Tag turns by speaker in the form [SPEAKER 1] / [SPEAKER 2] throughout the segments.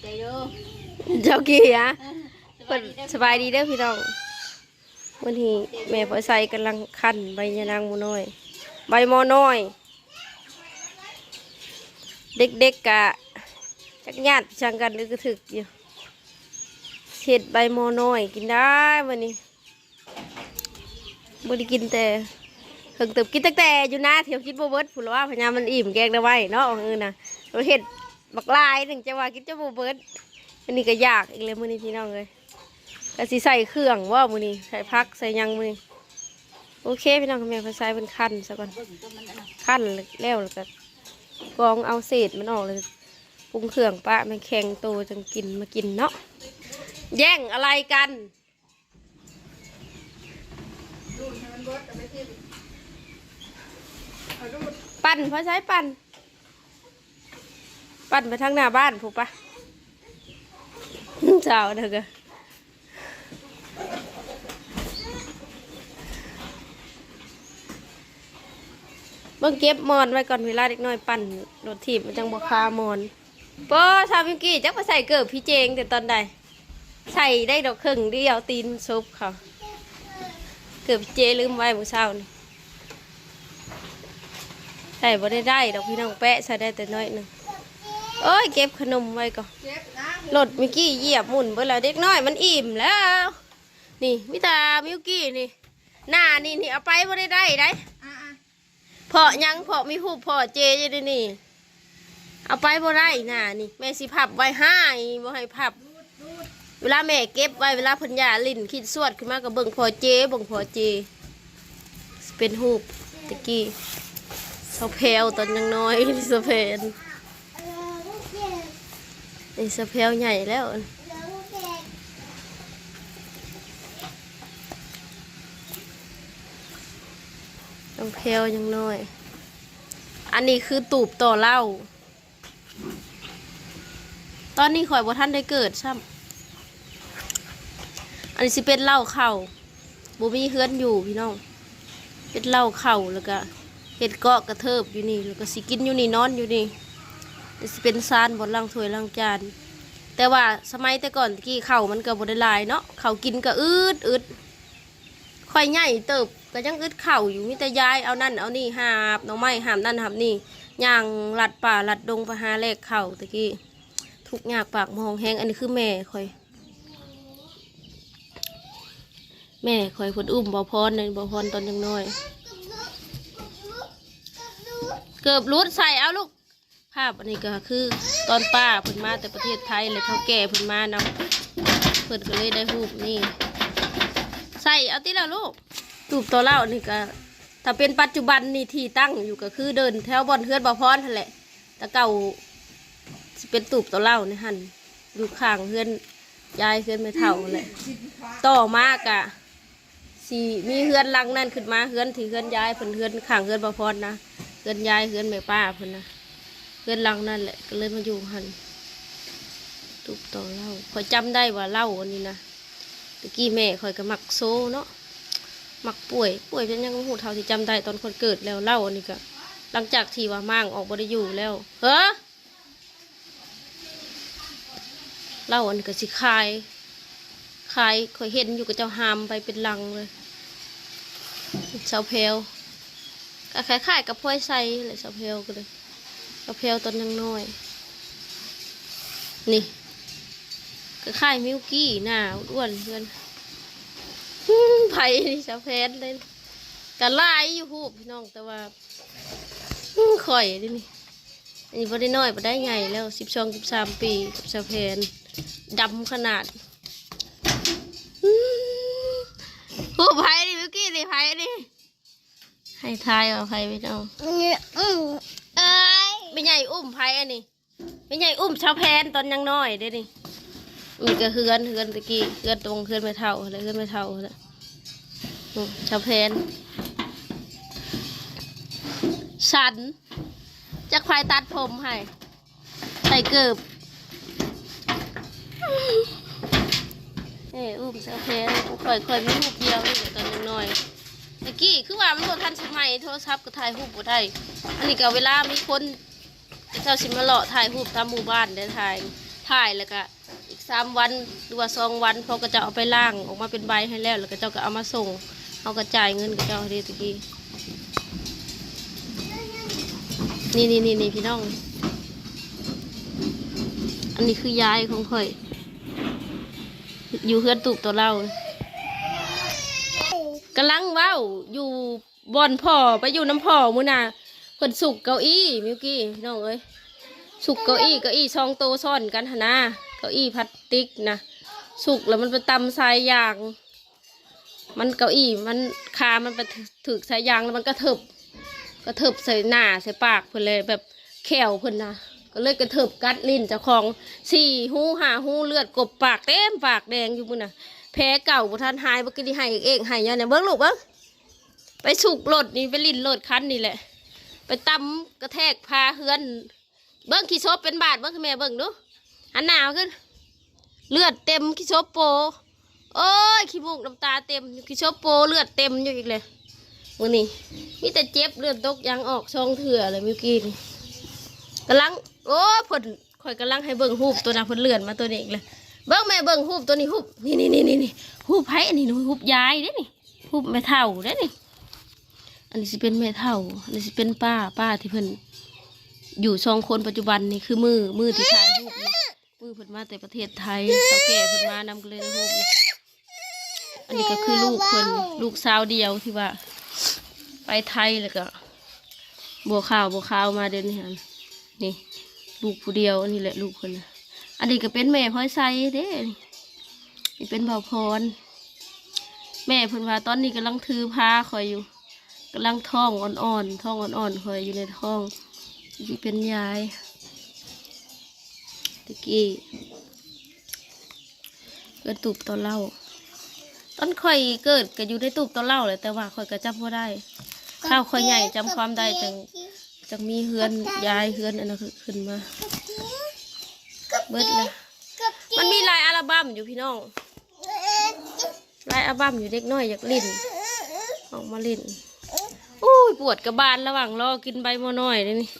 [SPEAKER 1] ใจเด้อ
[SPEAKER 2] เจ้ากี้อะ
[SPEAKER 1] ส
[SPEAKER 2] เพิ่
[SPEAKER 1] บาย
[SPEAKER 2] น
[SPEAKER 1] ดีเด้อ
[SPEAKER 2] สบายดีเด้อพี่น้องวันนี้แม่พอใส่กำลังคั่นใบยะนางหมูน้อย ใบหมอน้อย เด็กๆกะจักญาติช่างกันนึกกระถึกอยู่เห็ดใบหมอน้อยกินได้วันนี้บ่ได้กินแต่เพิ่งเติบกินตั้งแต่อยู่นะเที่ยวกินบ่เบิดผู้ละว่าพญามันอิ่มแกงได้ไว้เนาะเออนะเราเห็ด บักลายหนึ่งจะว่ากินจะบ่เบิร์ดอันนี้ก็ยากอีกเลยมือนี้พี่น้องเลยก็สิใส่เครื่องว่ามือนี้ใส่พักใส่ยังมือนี้โอเคพี่น้องแม่ภาษาเป็นขั้นซะก่อน
[SPEAKER 1] เบิ่งต้นมันน่ะน
[SPEAKER 2] ขั้นแล้วแล้วก็กรองเอาเศษมันออกเลยปรุงเครื่องปะมันแข็งโตจังกินมากินเนาะแย่งอะไรกันปั่นเพราะใช้ปั่น ปั่นไปทางหน้าบ้านผูกปะเจ้าเด้อกะเบิ่งเก็บมอนไว้ก่อนเวลาเด็กน้อยปั่นรถถีบมันจังบวคามอนปอชาวมิวกี้จักมาใส่เกิบพี่เจงแต่ตอนใดใส่ได้ดอกครึ่งเดียวตีนซุปเขาเกิบพี่เจลืมไว้เมื่อเช้านี่ใส่บ่ได้ได้ดอกพี่น้องแปะใส่ได้แต่น้อยหนึง โอ้ยเก็บขนมไว้ก่อนรถมิกกี้เหยียบหมุนเบิ่แล้วเด็กน้อยมันอิ่มแล้ว นี่มิตามิวกี้นี่ หน้านี่นี่เอาไปบ่ได้ได้ได้
[SPEAKER 1] อ่า
[SPEAKER 2] เพาะยังเพาะมีหูเพาะเจอยู่ดินี่ เอาไปบ่ได้หน้านี่ แม่สิพับไว้ให้บ่ให้พับ เวลาแม่เก็บไว้เวลาพันยาลิ้นคิดสวดขึ้นมาก็เบิ่งพอเจเบิ่งพอเจ เป็นหูตะกี้สาเพลตอนยังน้อยนี่เสาเพล นี่สเพลใหญ่แล้วต้องเพลยังน้อย อันนี้คือตูบต่อเหล่าตอนนี้ข่อยบ่ท่านได้เกิดซ้ำอันนี้สิเป็นเหล้าเข่าบูมีเฮือนอยู่พี่น้องเป็นเหล้าเข่าแล้วก็เห็ดเกาะกระเทิบอยู่นี่แล้วก็สิกินอยู่นี่นอนอยู่นี่ สิเป็นซานบนล่างถ้วยล่างจาน แต่ว่าสมัยแต่ก่อนตะกี้เข่ามันก็บได้ลายเนาะเข่ากินก็อืดอืดค่อยใหญ่เติบก็ยังอึดเข่าอยู่มีแต่ยายเอานั่นเอานี่หาบหน้องไม้หามนั่นหามนี่ย่างหลัดป่าหลัดดงไปหาแลกเข่าตะกี้ทุกอยากปากมองแห้งอันนี้คือแม่คอย แม่คอยพนอุ้มบอพรในบอพรตอนยังน้อย เกือบรุดใส่เอาลูกาพอันนี้ก็คือตอนป้าเพิ่นมาแต่ประเทศไทยเลยเท่าแก่เพิ่นมานำเพิ่นก็เลยได้รูปนี่ ใส่เอาติละลูกรูปตัวเล่านี่ก็ถ้าเป็นปัจจุบันนี่ที่ตั้งอยู่ก็คือเดินแถวบอนเฮือนบอพรนั่นแหละแต่เก่าเป็นตูบตัวเล่านี่หันอยู่ข้างเฮือนยายเฮือนไม่เท่านั่นแหละต่อมากอะสีมีเฮือนลังนั่นขึ้นมาเฮือนที่เฮือนยายเพิ่นเฮือนข้างเฮือนบ่พรนะเฮือนยายเฮือนแม่ป้าเพิ่นนะ เฮือนลังนั่นแหละก็เลยมาอยู่หันตุกต่อเล่าคอยจำได้ว่าเล่าอันนี้นะตะกี้แม่คอยก็มักโซเนาะมักป่วย ป่วยเป็นยังหูเท่าที่จำได้ตอนคนเกิดแล้วเล่าอันนี้ก็หลังจากที่ว่ามั่งออกบ่ได้อยู่แล้วเฮ้อเล่าอันนี้ก็สิคายขายเคยเห็นอยู่กับเจ้าหามไปเป็นลังเลยเสาเพลก็คล้ายๆกับพลอยไซเลยเสาเพลก็เลย เสาเพลตอนยังน้อย นี่ก็คล้ายมิวกี้หน้าอ้วนเพื่อนไผ่นี่เสาเพลเลยก็ลายอยู่หูพี่น้องแต่ว่าข่อยดินี่อันนี้พอได้น้อยพอได้ใหญ่แล้วสิบสองสิบสามปีกับเสาเพลดำขนาดหูไผ่ดิวิกกี้ดิไผ่ดิให้ทายเอาไผ่ไปเอา
[SPEAKER 1] อืมเอ้ย
[SPEAKER 2] ไม่ใหญ่อุ้มไผ่อันนี้ไม่ใหญ่อุ้มชาวแพนตอนยังน้อยเด้นี่มีก็เฮือนเฮือนตะกี้เฮือนตรงเฮือนไม่เท่าอะไรเฮือนไม่เท่าอะไรอืมชาวแพนฉันจะควายตัดผมให้ใส่เกือบนี่อุ้มชาวแพนค่อยค่อยๆมีรูปเดียวนี่ตอนยังน้อยตะกี้คือว่ามันบ่ทันสมัยโทรศัพท์ก็ถ่ายรูปบ่ได้ อันนี้ก็เวลามีคน เจ้าสิมาเลาะถ่ายรูปตามหมู่บ้านได้ถ่ายถ่ายแล้วก็อีกสามวันหรือว่าสองวันเขาก็จะเอาไปล่างออกมาเป็นใบให้แล้ว แล้วก็เจ้าก็เอามาส่งเขาก็จ่ายเงินกับเจ้าเดตะกี้นี่นี่นี่นี่พี่น้อง อันนี้คือยายของข่อย อยู่เพื่อนตูบตัวเรากำลังว้าวอยู่บอนพ่อไปอยู่น้ำพ่อมือน่ะ เพิ่นสุกเก้าอี้มิวกี้พี่น้องเอ้ยสุกเก้าอี้เก้าอี้ช่องโตซ่อนกันหนนะเก้าอี้พลาสติกนะสุกแล้วมันไปตำทรายยาง มันเก้าอี้มันคามันไปถึกสายยางแล้วมันกระเถิบกระเถิบใส่หน้าใส่ปากเพิ่นเลยแบบแขวเพิ่นนะก็เลยกระเถิบกัดลิ้นเจ้าของสี่หูหาหูเลือดกบปากเต็มปากแดงอยู่มือน่ะแพ้เก่าบ่ทันหายบ่กินที่ให้เองห้ยาเนี่ยเบิ่งลูกเบิ่งไปสุกรถนี่ไปลิ้นรถคันนี่แหละ ไปตำกระแทกพาเฮือน เบิ่งขี้ซบเป็นบาดเบิ่งให้แม่เบิ่งดูอันหนาวขึ้น เลือดเต็มขี้ซบโปโอ้ยขี้มูกน้ำตาเต็มขี้ซบโปเลือดเต็มอยู่อีกเลยมื้อนี้มีแต่เจ็บเลือดตกยางออกช่องเถื่อเลยมื่กี้นี่กำลังโอ้เพิ่นข่อยกำลังให้เบิ่งรูปตัวน่ะเพิ่นเลือนมาตัวนี้อีกเลยเบิ่งแม่เบิ่งรูปตัวนี้รูปนี่นี่นี่นี่นี่รูปไผอันนี้รูปยายเด้นี่รูปแม่เฒ่าเด้นี่ อันนี้สิเป็นแม่เฒ่า อันนี้สิเป็นป้าป้าที่เพิ่นอยู่สองคนปัจจุบันนี่คือมือมือที่ถ่ายรูปนี่มือเพิ่นมาแต่ประเทศไทยเขาแก่เพิ่นมานำกันเลยในรูปนี่อันนี้ก็คือลูกเพิ่นลูกสาวเดียวที่ว่า ไปไทยแล้วก็บัวขาวบัวขาวมาเดินนี่ฮะนี่ ลูกผู้เดียวอันนี้แหละลูกเพิ่นนะอันนี้ก็เป็นแม่พลอยไซเด้นี่เป็นเบาพร แม่เพิ่นว่าตอนนี้กำลังถือผ้าคอยอยู่ กำลังท้องอ่อนๆท้องอ่อนๆคอยอยู่ในท้องที่เป็นยายตะกี้เกิดตูบตอนเล่าตอนข่อยเกิดก็อยู่ในตูบตอนเล่าเลยแต่ว่าข่อยก็จำบ่ได้ข้าวข่อยใหญ่จำความได้จังจังมีเฮือนยายเฮือนอันนั้นขึ้นมาเบิดเลยมันมีลายอัลบั้มอยู่พี่น้องลายอัลบั้มอยู่เด็กน้อยอยากลิ้นออกมาลิ้น อุ้ปวดกระบาลระหว่างรอกินใบมอน้อยเลยนี่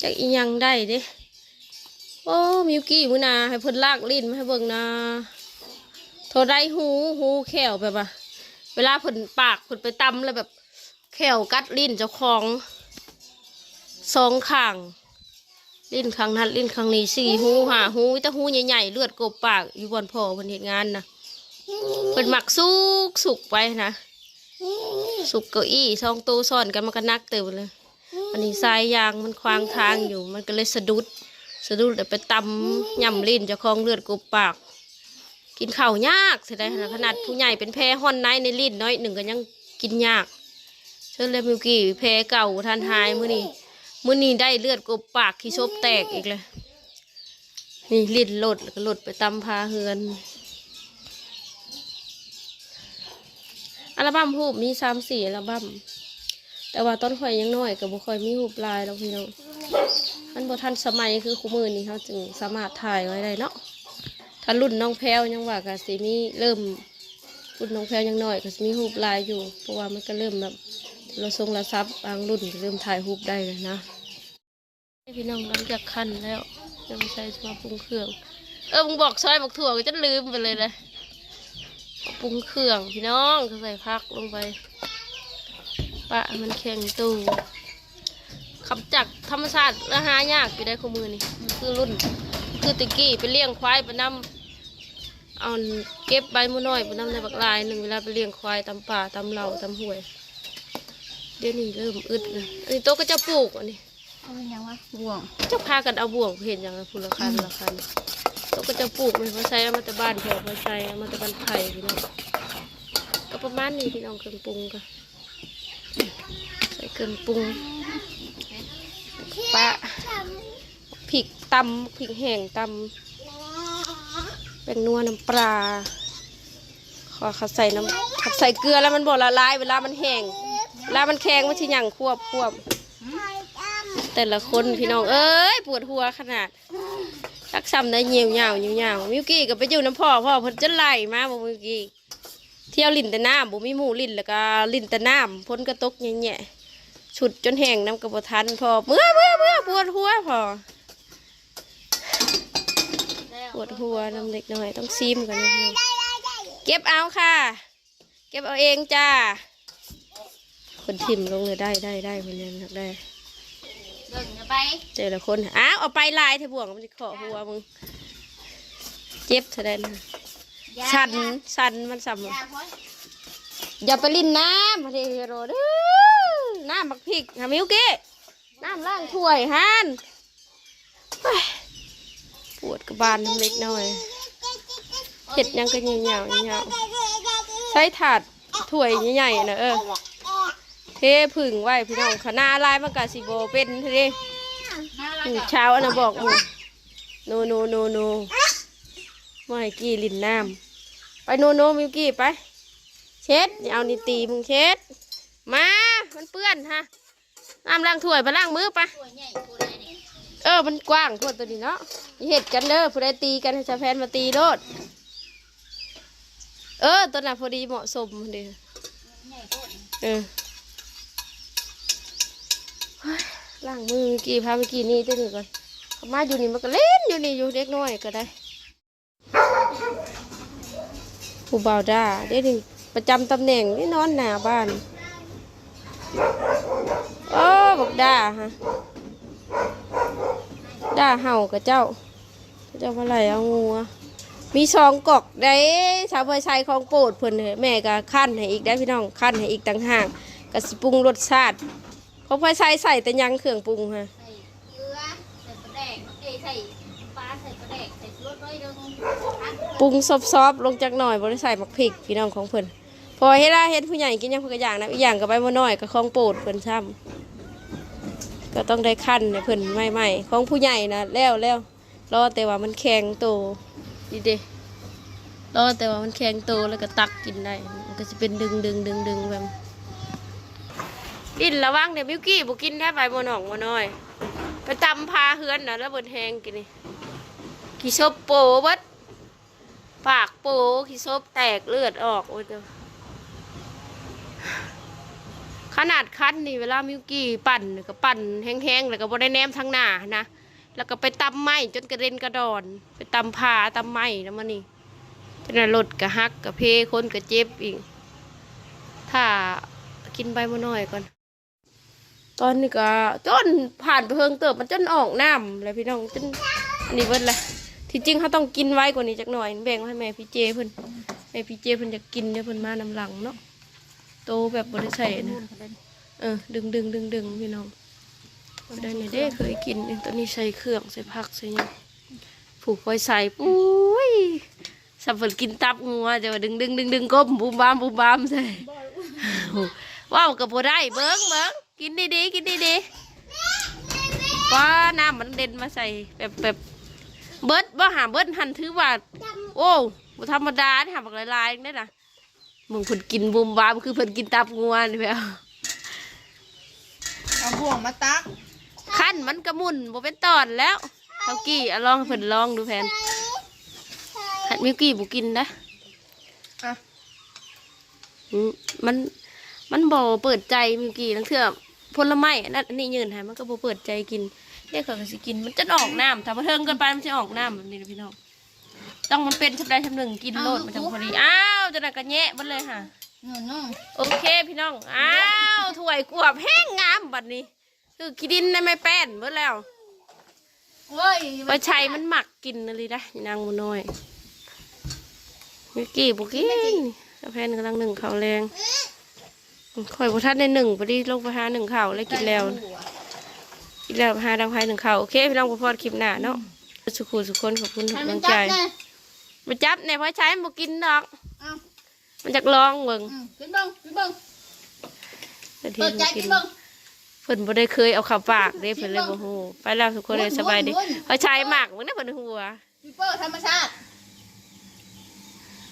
[SPEAKER 2] จากอียังได้เด้โอ้มิวกี้มือนาให้เพิ่นลากลิ้นมาให้เบิ่งนาโทรได้หูหูแขวแบบว่าเวลาเพิ่นปากเพิ่นไปตำแล้วแบบแขวกัดลิ้นเจ้าของสองข้างลิ้นครั้งนั้นลิ้นครั้งนี้สี่หูหาหูแต่หูใหญ่ๆเลือดกบปากอยู่บนพ่อเพิ่นเห็นงานนะเป็นหมักสุกสุกไปนะ สุกเก้าอี้ซองโตวซ่อนกันมันก็นักเติบเลย อันนี้ทรายยางมันควางทางอยู่ มันก็เลยสะดุด สะดุดแล้วไปตำย่ำลิ้นเจะคลองเลือดกบปาก กินข้าวยากเสียดายขนาดขนาดผู้ใหญ่เป็นแพ้ห่อนในในลิ้นน้อยหนึ่งก็ยังกินยากเชิญเลยมิวกี้แพ้เก่าทานหายมื้อนี้มื่อนี้ได้เลือดกบปากขี้ชบแตกอีกเลยนี่ลิ้นหลดแล้วก็หลดไปตำพาเฮือน อัลบั้มรูปมีสามสี่อัลบั้มแต่ว่าต้นข่อยยังน้อยกับบุข่อยมีรูปลายแล้วพี่น้องมันบทันสมัยคือคู่มือนี้เขาจึงสามารถถ่ายไว้ได้เนาะถ้ารุ่นน้องแพรวยังว่าก็สิมีเริ่มรุ่นน้องแพรวยังน้อยก็สิมีรูปลายอยู่ เพราะว่ามันก็เริ่มแบบเราทรงระซับบางรุ่นเริ่มถ่ายรูปได้เลยนะพี่น้องหลังจากคันแล้วยังไม่ใช่มาปรุงเครื่อง เออมึงบอกซอยบอกถั่วก็จะลืมไปเลยเลย ปรุงเครื่องพี่น้องก็ใส่พักลงไปปะมันแข็งตู้ขับจากธรรมชาติและหายากอยู่ได้ข้อมือนี่คือรุ่น คือตะกี้ไปเลี้ยงควายไปนำเอาเก็บใบมือน้อยไปนำในบักลายหนึ่งเวลาไปเลี้ยงควายตามป่าตามเหล่าตามห้วย เดี๋ยวนี้เริ่มอึดเลยอันนี้โต๊ะก็จะปลูกอันนี้
[SPEAKER 1] เอาเป็นยังวะบ่วง
[SPEAKER 2] จะพากันเอาบ่วงเห็นอย่างไรพูละคันละคัน โต๊ะก็จะปลูกมันเพราะใช้เอามาแต่บ้านแถวพราใช้เอามาแต่บ้านไผ่พี่น้องก็ประมาณนี้พี่น้องเครื่องปรุงก็ใส่เครื่องปรุงปะพริกตำพริกแห้งตำเป็นนัวน้ำปลาขอเขาใส่น้ำเขาใส่เกลือแล้วมันบ่ละลายเวลามันแห้งเวลามันแข็งมันชิหยังควบควบแต่ละคนพี่น้องเอ้ยปวดหัวขนาด ชักซ้ำได้เหี่ยวเหี่ยวเหี่ยวเหี่ยวมิวกี้ก็ไปอยู่น้ำพ่อพ่อพ่นจะไหลมาบ่มิวกี้เที่ยวลินแต่น้ำบ่มีหมูลินแล้วก็ลินแต่น้ำพ่นกระตุกเง่ๆฉุดจนแห้งน้ำกระบทันพ่อเมื่อเมื่อเมื่อปวดหัวพ่อปวดหัวน้ำเล็กน้อยต้องซีมกันนะเก็บเอาค่ะ เก็บเอาเองจ้าคนถิมลงเลยได้ได้ได้คนยังได้
[SPEAKER 1] ไป
[SPEAKER 2] เจอละคนอ้าวเอาไปลายเถอะบ่วงมันจะขอหัวมึงเจ็บเท่านั้นสันสันมันสัม
[SPEAKER 1] ยาพ้อย
[SPEAKER 2] อย่าไปลิ้นน้ำมาเทโรเด้อน้ำบักพริกหามิวกี้น้ำล้างถ้วยฮันเฮ้ยปวดกระบาลน้ำเล็กน้อยเห็ดหยังก็เหี่ยวเหี่ยวเหี่ยวใช้ถาดถ้วยใหญ่ๆนะเออเทผึ่งไว้พี่น้องขนาลายมันกะสิโบเป็นเท่ดิ
[SPEAKER 1] น่ารั
[SPEAKER 2] อื
[SPEAKER 1] ก
[SPEAKER 2] ม เช้าอันน่ะบอกมึงโนโนโนโนไม่กี้ลินน้ำไปโนโนมิวกี้ไป เช็ดเอานี่ตีมึงเช็ด มา มันเปื้อนฮะน้ำล้างถ้วยไปล้างมือไปเออ มันกว้างทั่วตัวนี้เนาะเห็ดกันเด้อผู้ใดตีกันให้ชาแฟนมาตีโลด เออ ตัวน่ะพอดีเหมาะสมเด้อ
[SPEAKER 1] ใหญ่โคตร
[SPEAKER 2] เออ ล้างมือเมื่อกี้พาเมื่อกี้นี่เจ้หนึ่งก่อนเขามาอยู่นี่มันก็เล่นอยู่นี่อยู่เด็กน้อยก็ได้ผู้บ่าวด้าเด็กนี่ประจำตำแหน่งนี่นอนหน้าบ้านโอ้บอกด้าฮะด้าเห่ากับเจ้าเจ้าอะไรเอางูมีสองกอกได้ชาวเพื่อชัยของโปรดเพิ่นเด้อแม่ก็ขั้นให้อีกได้พี่น้องขั้นให้อีกต่างหากก็สิปรุงรสชาติ ของเพื่อชัยใส่แต่ยังเครื่องปรุงฮะ
[SPEAKER 1] ใส่เกลือใส่ปลาแดกเอ้ยใส่ปลาใส่ปลาแดกใส่รสน้อยนึงพัก
[SPEAKER 2] ปรุงซอบๆลงจากหน่อยบริใส่หมักพริกพี่น้องของเพิ่นพอเฮ็ดได้เฮ็ดผู้ใหญ่กินยังเพิ่นก็อย่างนะอีกอย่างก็ใบมะน้อยก็ของโปรดเพิ่นซ้ำก็ต้องได้ขั้นให้เพิ่นใหม่ๆของผู้ใหญ่นะแล้วแล้วรอแต่ว่ามันแข็งโตดีเด้รอแต่ว่ามันแข็งโตแล้วก็ตักกินได้มันก็จะเป็นดึงดึงดึงดึงแบบ ดินระวังเดี๋ยวมิวกี้บุกินแค่ใบมะนองมะน้อย ไปตำพาเฮือนนะแล้วบิดแหงกินนี่กี่ชบโปเบิดปากโปขี้ซบแตกเลือดออกโอ้ยเจ้าขนาดคั้นนี่เวลามิวกี้ปั่นก็ปั่นแห้งๆแล้วก็บ่ได้แนมทางหน้านะแล้วก็ไปตำไม้จนกระเด็นกระดอน ไปตำผาตำไม้นะมันนี่เป็นว่ารถกระหักกระเพคนกระเจ็บอีกถ้ากินใบมะน้อยก่อน ตอนนี้ก็จนผ่านไปเพิงเติบมันจนออกน้ำเลยพี่น้องจนอันนี้เบิดเลยที่จริงเขาต้องกินไว้กว่านี้จักหน่อยแบ่งให้แม่พี่เจเพิ่นแม่พี่เจเพิ่นจะกินเนี่ยเพิ่นมานำหลังเนาะโตแบบบ่ได้ใส่นะเออดึงดึงดึงดึงพี่น้องได้เนี่ยเด้เคยกินตัวนี้ใส่เครื่องใส่ผักใส่ยังผูกไว้ใส่ปุ้ยสับเพิ่นกินตับงัวจะว่าดึงดึงดึงดึงก้มบูมบามบูมบามใส่ว้าวกับบ่ได้เบิ้งเบิ้ง กินดีๆกินดีๆป้าน้ำมันเด่นมาใส่แบบแบบเบิดบ่หาเบิดหันถือว่าโอ้บ่ธรรมดาที่หาบักหลายๆได้นะมึงเพิ่นกินบุมบามคือเพิ่นกินตับงัวนี่แหละ
[SPEAKER 3] เอาบ่วงมาตัก
[SPEAKER 2] ขั้นมันกระมุนบ่เป็นตอนแล้วเฮากี้อะลองให้เพิ่นลองดูแผนหัดมิวกี้บ่กินนะ
[SPEAKER 3] อะ
[SPEAKER 2] อืมมันมันบ่เปิดใจมิวกี้ทั้งเทื่อ ผลไม้อันนั้นอันนี้ยืนให้มันก็บ่เปิดใจกินเด็กเขาก็สิกิน มันจะออกน้ำถ้าบ่เทิงเกินไปมันสิออกน้ำแบบนี้นะพี่น้องต้องมันเป็นชำใดชำหนึ่งกินโลดมันจังพอดีอ้าวจะน่ะก็แยะเบิดเลยค่ะ
[SPEAKER 1] นู่นนู่น
[SPEAKER 2] โอเคพี่น้อง อ้าวถ้วยกวบแห้งงามบัดนี้ คือกินดินในไม่แป้นเบิดแล้ว
[SPEAKER 1] โอ้ย
[SPEAKER 2] ว่าชัยมันหมักกินอะไรได้นางมูน้อยมิกกี้บุกินแพนกำลังหนึ่งข่าวแรง ข่อยบุทัดในหนึ่งพอดีลงไปหาหนึ่งข่าวแล้วกินแล้ว กินแล้วหาดังไพหนึ่งข่าวโอเคพี่น้องพอดคลิปหน้าเนาะสุขุสุขคนขอบคุณทุก
[SPEAKER 1] ให้
[SPEAKER 2] กำ
[SPEAKER 1] มั
[SPEAKER 2] ลั
[SPEAKER 1] น
[SPEAKER 2] ง
[SPEAKER 1] จั
[SPEAKER 2] ใจ
[SPEAKER 1] บนะ
[SPEAKER 2] มาจับในเพราะใช้บุกินดอก
[SPEAKER 1] เอา
[SPEAKER 2] มันจากลองเบิ่ง
[SPEAKER 1] อืมขึ้นเบังขึ้นเบัง
[SPEAKER 2] แต่ที่
[SPEAKER 1] เปิดใจ
[SPEAKER 2] บ่กิ
[SPEAKER 1] ขึ้
[SPEAKER 2] น
[SPEAKER 1] นเบัง
[SPEAKER 2] เพิ่นบ่ได้เคยเอาเข้าปากเด้เพิ่นเลยบ่ฮู้ไปแล้วทุกคนเลยสบายดี
[SPEAKER 1] ม้วนๆ
[SPEAKER 2] เพราะชายหมากมึงได้เพิ่นหัว
[SPEAKER 1] พี่เปอร์ธรรมชาติ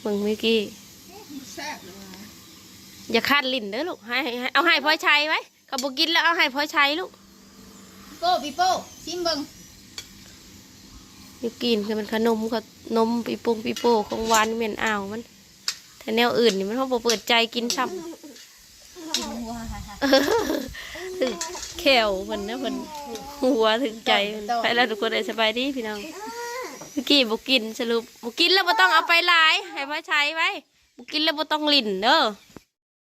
[SPEAKER 2] มึงเมื่อกี้
[SPEAKER 3] แซ่บเลยว่ะ
[SPEAKER 2] อย่าคาดลิ้นเด้อลูกให้ให้เอาให้พ่อชัยไว้เขาบ่กินแล้วเอาให้พ่อชัยลูก
[SPEAKER 1] พี่โป้พี่โป้ชิมเบัง
[SPEAKER 2] อยู่กินคือมันขนมก็นมปีโป้งปีโป้ของหวานเหม็นอ้าวมันแต่แนวอื่นนี่มันเขาบ่เปิดใจกินซ้ำ
[SPEAKER 1] กินหัว
[SPEAKER 2] ถึงแขวเพิ่นนะเพิ่นหัวถึงใจเพิ่นไปแล้วทุกคนเลยสบายดีพี่น้อง
[SPEAKER 1] บ
[SPEAKER 2] เมื่อกี้บุกินสรุปบุกินแล้วบ่ต้องเอาไปหลาย ให้มาใช้ไว้บุกินแล้วบ่ต้องลิ่นเด้อ